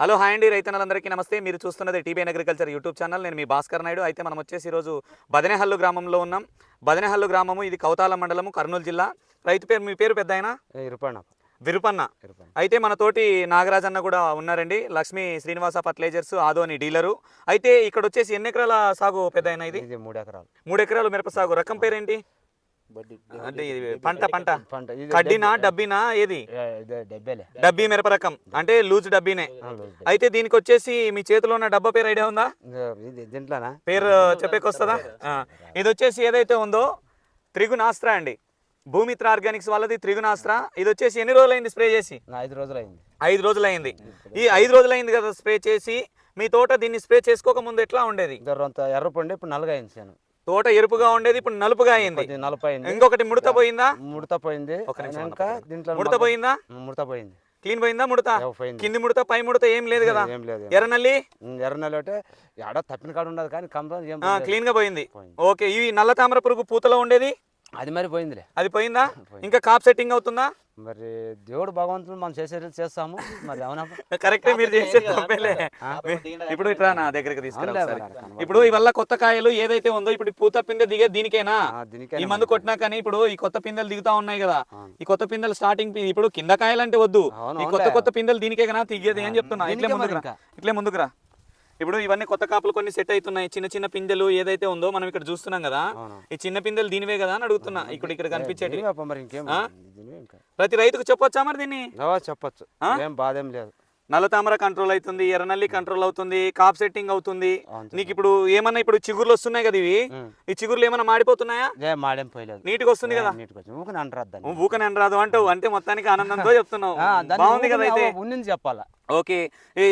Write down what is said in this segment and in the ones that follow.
Hello hi అండి. రైతన్నలందరికీ నమస్తే. మీరు చూస్తున్నది టీబీఎన్ అగ్రికల్చర్ యూట్యూబ్ ఛానల్. నేను మీ భాస్కర్ నాయుడు. అయితే మనం వచ్చేసి ఈరోజు బదనేహల్లు గ్రామంలో ఉన్నాం. బదనేహల్లు గ్రామము ఇది కౌతాల మండలము కర్నూలు జిల్లా. రైతు పేరు మీ పేరు పెద్ద ఆయన? ఇరుపన్న విరుపన్న. అయితే మన తోటి నాగరాజ్ అన్న కూడా ఉన్నారండి. Lakshmi Srinivasa fertilisers Adoni dealer. అయితే ఇక్కడ వచ్చేసి ఎన్ని ఎకరాల సాగు పెద్ద ఇది మూడు ఎకరాలు. మూడు ఎకరాలు మిరప సాగు. రకం పేరేంటి? అంటే ఇది పంట పంట. పంట. కడ్డినా డబ్బినా ఏది? డబ్బీ మిరప రకం. అంటే లూజ్ డబ్బీనే. అయితే దీనికి వచ్చేసి మీ చేతిలో ఉన్న డబ్బా పేరు ఐడియా ఉందా? దీంట్లోనా? పేరు చెప్పేకొస్తుందా? ఇది వచ్చేసి ఏదైతే ఉందో త్రిగుణాస్త్ర అండి. భూమిత్ర ఆర్గానిక్స్ వాళ్ళది త్రిగుణాస్త్ర. ఇది వచ్చేసి ఎన్ని రోజులైంది స్ప్రే చేసి? ఐదు రోజులు అయింది ఐదు రోజులైంది. ఈ ఐదు రోజులైంది కదా స్ప్రే చేసి మీ తోట దీన్ని స్ప్రే చేసుకోక ముందు ఎట్లా ఉండేది? ఇద్దరు అంత ఎర్ర పండు ఇప్పుడు నలుగు అయింది తోట ఎరుపుగా ఉండేది ఇప్పుడు నలుపుగా అయింది. నలుపు అయింది ఇంకొకటి ముడత పోయిందా? ముడత పోయింది. ఇంకా దీంట్లో ముడత పోయిందా? ముడత పోయింది. క్లీన్ పోయిందా ముడత? కింది ముడత పై ముడత ఏం లేదు కదా? ఎర్రనల్లి? ఎర్ర నెల అంటే ఆడ తప్పిన కాడ ఉండదు కానీ కంప ఏం ఆ, పోలేదు. క్లీన్గా పోయింది. ఓకే ఇవి నల్ల తామర పురుగు పూతలో ఉండేది? అది మరి పోయిందిలే. అది పోయిందా? పోయింది. ఇంకా కాప్ సెట్టింగ్ అవుతుందా? మరి దేవుడు భగవంతుడు మనం చేసేది చేస్తాము. మరి అవునా? కరెక్టే మీరు చేసే తప్పేలే. ఇప్పుడు ఇట్లా నా దగ్గరికి తీసుకురా. ఇప్పుడు ఇవల్ల కొత్త కాయలు ఏదైతే ఉందో ఇప్పుడు పూత పిందె దిగే దీనికేనా? ఈ మందు కొట్టినా కానీ ఇప్పుడు ఈ కొత్త పిందెలు దిగుతా ఉన్నాయి కదా. ఈ కొత్త పిందెలు స్టార్టింగ్ ఇప్పుడు కింద కాయలు అంటే వద్దు. ఈ కొత్త. కొత్త పిందెలు దీనికే కదా తిగ్గేది అని చెప్తున్నా. ఇట్లే ముందుకు. ఇట్లే ముందుకు రా. ఇప్పుడు ఇవన్నీ కొత్త కాపులు కొన్ని సెట్ అవుతున్నాయి. చిన్న చిన్న పిందెలు ఏదైతే ఉందో మనం ఇక్కడ చూస్తున్నాం కదా. ఈ చిన్న పిందెలు దీనివే కదా అని అడుగుతున్నా. ఇక్కడ ఇక్కడ కనిపించేటి ఇంకా ప్రతి రైతుకు చెప్పొచ్చా మరి దీన్ని? చెప్పొచ్చు. బాధ లేదు. నల్ల తామర కంట్రోల్ అవుతుంది ఎర్రనల్లి కంట్రోల్ అవుతుంది కాప్ సెట్టింగ్ అవుతుంది. నీకు ఇప్పుడు ఏమన్నా ఇప్పుడు చిగుర్లు వస్తున్నాయి కదా ఇవి. ఈ చిగుర్లు ఏమన్నా మాడిపోతున్నాయా? ఏ మాడేం పోయలేదు. నీట్గా వస్తుంది కదా. నీటికి ఊకని అంటారు దాన్ని. ఊకని రాదు అంటావు. అంటే మొత్తానికి ఆనందంతో చెప్తున్నావు. బాగుంది కదా అయితే. చెప్పాలా? ఓకే. ఈ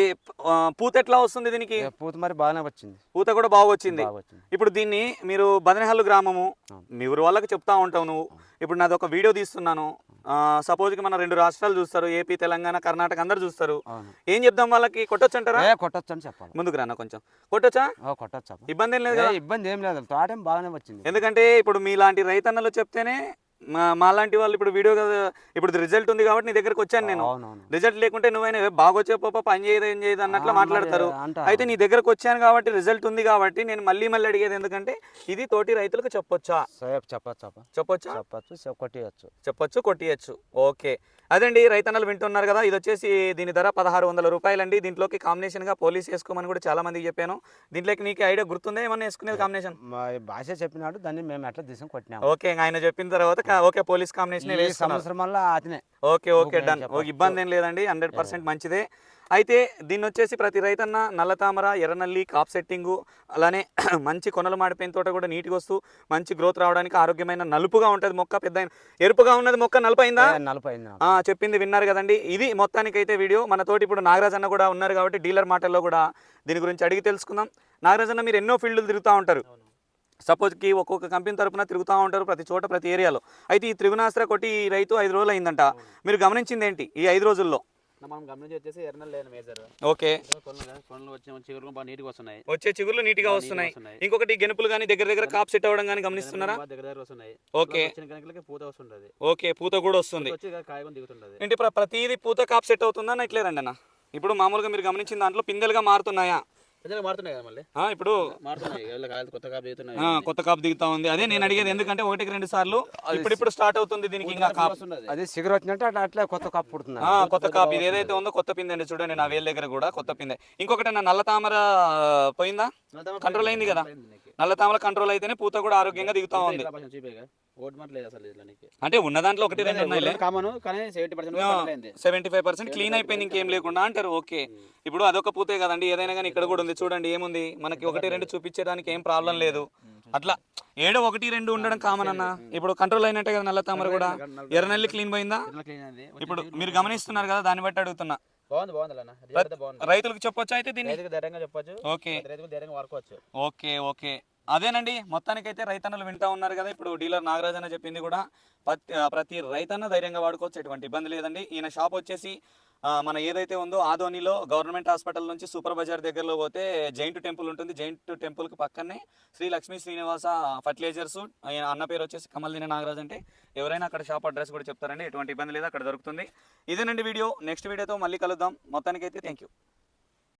పూత ఎట్లా వస్తుంది దీనికి? పూత మరి బాగానే వచ్చింది. పూత కూడా బాగా వచ్చింది. ఇప్పుడు దీన్ని మీరు బదనహల్లు గ్రామము. మీ ఊరు వాళ్ళకి చెప్తా ఉంటావు నువ్వు. ఇప్పుడు నాది ఒక వీడియో తీస్తున్నాను. సపోజ్కి మన రెండు రాష్ట్రాలు చూస్తారు. ఏపీ తెలంగాణ కర్ణాటక అందరు చూస్తారు. ఏం చెప్దాం వాళ్ళకి? కొట్టొచ్చు అంటారా? కొట్టొచ్చు అని చెప్పాలి. ముందుకు రానా కొంచెం. కొట్టొచ్చా? కొట్టొచ్చు. ఇబ్బంది ఏం లేదు ఇబ్బంది ఏం లేదు. తోటేం బాగానే వచ్చింది. ఎందుకంటే ఇప్పుడు మీలాంటి రైతన్నలు చెప్తేనే మా మాలాంటి వాళ్ళు ఇప్పుడు వీడియో కదా ఇప్పుడు రిజల్ట్ ఉంది కాబట్టి నీ దగ్గరకు వచ్చాను నేను. రిజల్ట్ లేకుంటే నువ్వైనా "ఏ, బాగా వచ్చే పాప పని చేయదు ఏం చేయదు అన్నట్లు మాట్లాడతారు. అయితే నీ దగ్గరకు వచ్చాను కాబట్టి రిజల్ట్ ఉంది కాబట్టి నేను మళ్ళీ మళ్ళీ అడిగేది ఎందుకంటే ఇది తోటి రైతులకు చెప్పొచ్చా? చెప్పొచ్చు చెప్ప చెప్పొచ్చా? చెప్పొచ్చు కొట్టేయచ్చు. చెప్పొచ్చు కొట్టియచ్చు. ఓకే. అదండి రైతన్నలు వింటున్నారు కదా ఇది వచ్చేసి దీని ధర పదహారు వందల రూపాయలండి. దీంట్లోకి కాంబినేషన్గా పోలీస్ వేసుకోమని కూడా చాలా మందికి చెప్పాను. దీంట్లోకి నీకు ఐడియా గుర్తుందా? ఏమన్నా వేసుకునేది కాంబినేషన్ భాష చెప్పినాడు దాన్ని మేము ఎట్లా తీసుకొని కొట్టినాము ఓకే ఆయన చెప్పిన తర్వాత ఓకే పోలీస్ కాంబినేషన్ సంవత్సరం వల్ల అతనే ఓకే ఓకే డన్. ఇబ్బంది ఏం లేదండి హండ్రెడ్ పర్సెంట్ మంచిదే. అయితే దీన్ని వచ్చేసి ప్రతి రైతన్న నల్లతామర ఎర్రనల్లి కాప్ సెట్టింగు అలానే మంచి కొనలు మాడిపోయిన తోట కూడా నీట్గా వస్తూ మంచి గ్రోత్ రావడానికి ఆరోగ్యమైన నలుపుగా ఉంటుంది మొక్క పెద్ద ఎరుపుగా ఉన్నది మొక్క నలుపైందా. ఆ, చెప్పింది విన్నారు కదండి. ఇది మొత్తానికైతే వీడియో. మన తోటి ఇప్పుడు నాగరాజ్ అన్న కూడా ఉన్నారు కాబట్టి డీలర్ మాటల్లో కూడా దీని గురించి అడిగి తెలుసుకుందాం. నాగరాజ్ అన్న మీరు ఎన్నో ఫీల్డ్లు తిరుగుతూ ఉంటారు. సపోజ్కి ఒక్కొక్క కంపెనీ తరపున తిరుగుతూ ఉంటారు ప్రతి చోట ప్రతి ఏరియాలో. అయితే ఈ త్రిగుణాస్త్ర కొట్టి ఈ రైతు ఐదు రోజులు అయిందంట మీరు గమనించింది ఏంటి ఈ ఐదు రోజుల్లో? మనం గమనించి వచ్చేసి ఎర్రనల్ లేని మేజర్. ఓకే. కొనలు కొనలు వచ్చి చిగురు బాగా నీట్గా వస్తున్నాయి. వచ్చే చిగుర్లు నీట్గా వస్తున్నాయి. ఇంకొకటి గెనుపులు కానీ దగ్గర దగ్గర కాప్ సెట్ అవ్వడం కానీ గమనిస్తున్నారా? దగ్గర దగ్గర వస్తున్నాయి. ఓకే. పూత వస్తుంటది. ఓకే పూత కూడా వస్తుంది. దిగుతుంటది. ప్ర- ప్రతిదీ పూత కాప్ సెట్ అవుతుందా? ఇట్లే రండి అన్న ఇప్పుడు మామూలుగా మీరు గమనించిన దాంట్లో పిందెలుగా మారుతున్నాయా? ఇప్పుడు కొత్త కాపు దిగుతున్నాయి ఆ, కొత్త కాపు దిగుతా ఉంది. అదే నేను అడిగేది ఎందుకంటే ఒకటికి రెండు సార్లు ఇప్పుడు ఇప్పుడు స్టార్ట్ అవుతుంది దీనికి ఇంకా కాపు అది సిగర్ వచ్చినట్టు అట్లా అట్లే కొత్త కప్పు పుడుతుంది. ఆ, కొత్త కాపు ఇది ఏదైతే ఉందో కొత్త పిందె అండి చూడండి నా వేల దగ్గర కూడా కొత్త పిందె. ఇంకొకటి నా నల్ల తామర పోయిందా? కంట్రోల్ అయింది కదా. నల్ల తామర కంట్రోల్ అయితేనే పూత కూడా ఆరోగ్యంగా దిగుతా ఉంది. చూపేగా ఓటు మాట లేదు అసలు ఇట్లా నీకు. అంటే ఉన్న దాంట్లో ఒకటి రెండు కామన్ కానీ seventy percent seventy five percent clean అయిపోయింది ఇంకేం లేకుండా అంటారు. ఓకే. ఇప్పుడు అదొక పూతే కదండి. ఏదైనా కానీ ఇక్కడ కూడా ఉంది. చూడండి ఏముంది? మనకి ఒకటి రెండు చూపించడానికి ఏం ప్రాబ్లం లేదు. అట్లా ఏడో ఒకటి రెండు ఉండడం కామన్ అన్న. ఇప్పుడు కంట్రోల్ అయినట్టే కదా నల్ల తామర కూడా. ఎర్రనల్లి క్లీన్ పోయిందా? క్లీన్ అయింది. ఇప్పుడు మీరు గమనిస్తున్నారు కదా దాన్ని బట్టి అడుగుతున్నా. బాగుంది బాగుంది రైతులకు చెప్పొచ్చా అయితే దీన్ని? చెప్పొచ్చు. ఓకే. వాడుకోవచ్చు. Okay okay. అదేనండి మొత్తానికైతే రైతన్నలు వింటా ఉన్నారు కదా ఇప్పుడు డీలర్ నాగరాజ్ అన్న చెప్పింది కూడా. ప్రతి ప్రతి రైతన్న ధైర్యంగా వాడుకోవచ్చు ఎటువంటి ఇబ్బంది లేదండి. ఈయన షాప్ వచ్చేసి మన ఏదైతే ఉందో ఆదోనిలో గవర్నమెంట్ హాస్పిటల్ నుంచి సూపర్ బజార్ దగ్గరలో పోతే జైంట్ టెంపుల్ ఉంటుంది. జైంట్ టెంపుల్కి పక్కనే శ్రీ లక్ష్మీ శ్రీనివాస ఫర్టిలైజర్స్ ఆయన అన్న పేరు వచ్చేసి కమల్దిన నాగరాజ్ అంటే. ఎవరైనా అక్కడ షాప్ అడ్రస్ కూడా చెప్తారండి. ఎటువంటి ఇబ్బంది లేదు అక్కడ దొరుకుతుంది. ఇదేనండి వీడియో. నెక్స్ట్ వీడియోతో మళ్ళీ కలుద్దాం. మొత్తానికైతే థ్యాంక్ యూ